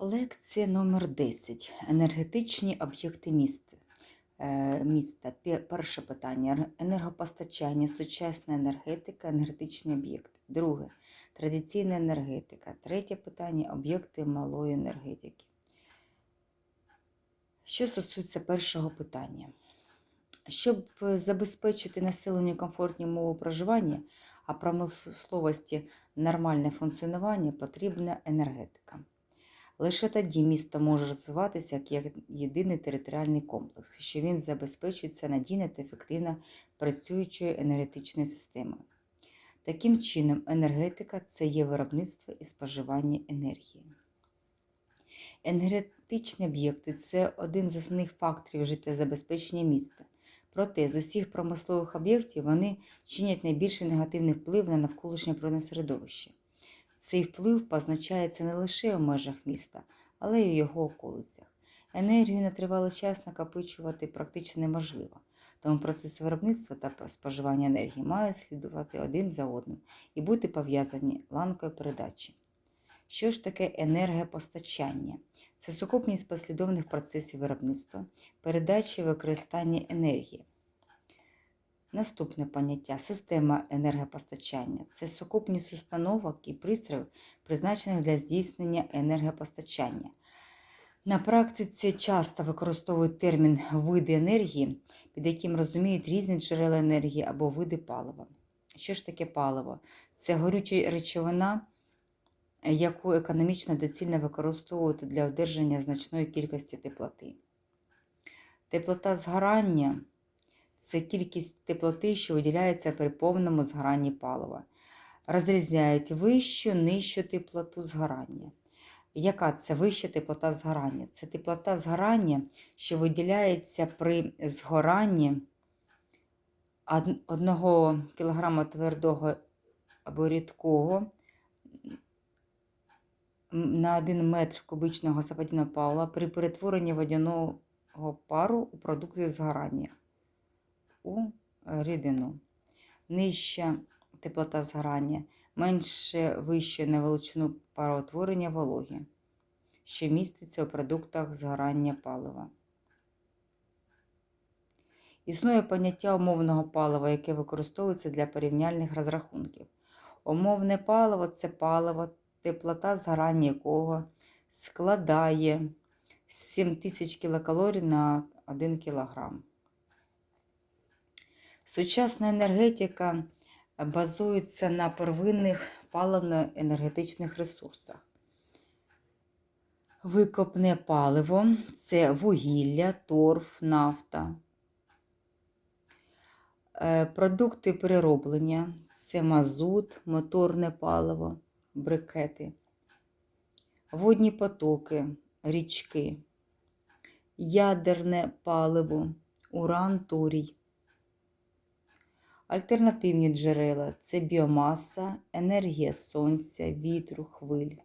Лекція номер 10. Енергетичні об'єкти міста. Е, міста. Перше питання. Енергопостачання, сучасна енергетика, енергетичний об'єкт. Друге. Традиційна енергетика. Третє питання об'єкти малої енергетики. Що стосується першого питання. Щоб забезпечити населенню комфортні умови проживання, а промисловості нормальне функціонування, потрібна енергетика. Лише тоді місто може розвиватися як єдиний територіальний комплекс, що він забезпечується надійно та ефективно працюючою енергетичною системою. Таким чином, енергетика це є виробництво і споживання енергії. Енергетичні об'єкти це один з основних факторів життєзабезпечення міста. Проте з усіх промислових об'єктів вони чинять найбільший негативний вплив на навколишнє природне середовище. Цей вплив позначається не лише в межах міста, але й у його околицях. Енергію на тривалий час накопичувати практично неможливо, тому процес виробництва та споживання енергії мають слідувати один за одним і бути пов'язані ланкою передачі. Що ж таке енергопостачання? Це сукупність послідовних процесів виробництва, передачі використання енергії. Наступне поняття система енергопостачання це сукупність установок і пристроїв, призначених для здійснення енергопостачання. На практиці часто використовують термін види енергії, під яким розуміють різні джерела енергії або види палива. Що ж таке паливо? Це горюча речовина, яку економічно доцільно використовувати для одержання значної кількості теплоти. Теплота згорання це кількість теплоти, що виділяється при повному згоранні палива. Розрізняють вищу, нижчу теплоту згорання. Яка це вища теплота згорання? Це теплота згорання, що виділяється при згоранні 1 кг твердого або рідкого на 1 метр кубичного западінного палива при перетворенні водяного пару у продукти згорання у рідину. Нижча теплота згорання, менше вище на величину пароутворення вологи, що міститься у продуктах згорання палива. Існує поняття умовного палива, яке використовується для порівняльних розрахунків. Умовне паливо це паливо, теплота згорання якого складає 7000 кілокалорій на 1 кг. Сучасна енергетика базується на первинних паливно-енергетичних ресурсах. Викопне паливо це вугілля, торф, нафта. Е, Продукти перероблення це мазут, моторне паливо, брикети, водні потоки, річки, ядерне паливо, уран, торій. Альтернативні джерела це біомаса, енергія сонця, вітру, хвиль.